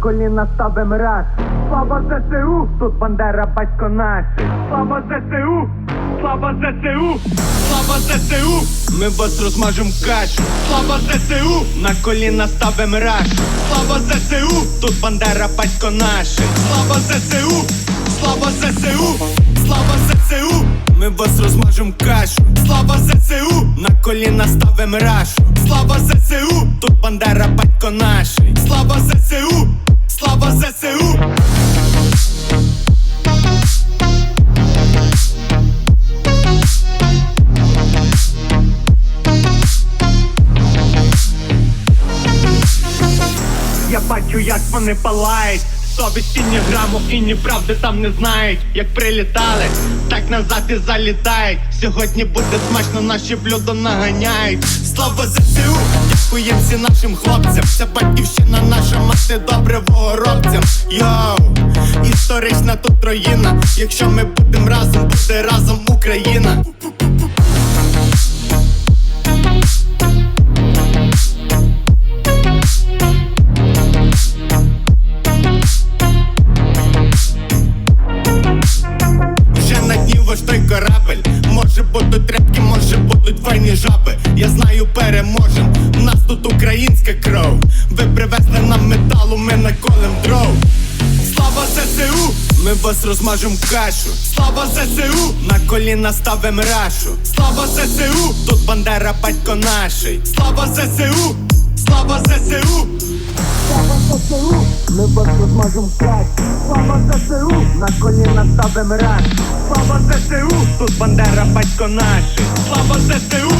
Коліна ставим раз. Слава ЗСУ, тут Бандера батько наш. Слава ЗСУ, слава ЗСУ, слава ЗСУ. Ми вас розмажем кашу. Слава ЗСУ, на коліна ставим раш. Слава ЗСУ, тут Бандера батько наш. Слава ЗСУ, слава ЗСУ, слава ЗСУ. Ми вас розмажем кашу. Слава ЗСУ, на коліна ставим рашу. Слава ЗСУ, тут Бандера батько наш. Я бачу, як вони палають. Совісті ні граму і ні правди там не знають. Як прилітали, так назад і залітають. Сьогодні буде смачно, наші блюдо наганяють. Слава ЗСУ, дякуєм всім нашим хлопцям. Це батьківщина наша мати добре воgoробцям. Йоу, історична тут руїна. Якщо ми будемо разом, буде разом Україна. Будуть тряпки, може будуть файні жаби. Я знаю, переможем, у нас тут українська кров. Ви привезли нам металу, ми наколем дров. Слава ЗСУ, ми вас розмажем кашу. Слава ЗСУ, на коліна ставим рашу. Слава ЗСУ, тут Бандера батько наший. Слава ЗСУ, слава ЗСУ! Ми вас розмажем кать Слава ЗСУ, на коліна ставим раз Слава ЗСУ, тут Бандера батько наші. Слава ЗСУ,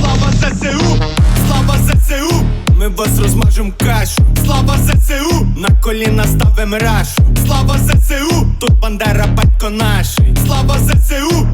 слава ЗСУ, слава ЗСУ Ми вас розмажем кашу Слава ЗСУ, на коліна ставим рашу Слава ЗСУ, тут Бандера батько наші. Слава ЗСУ,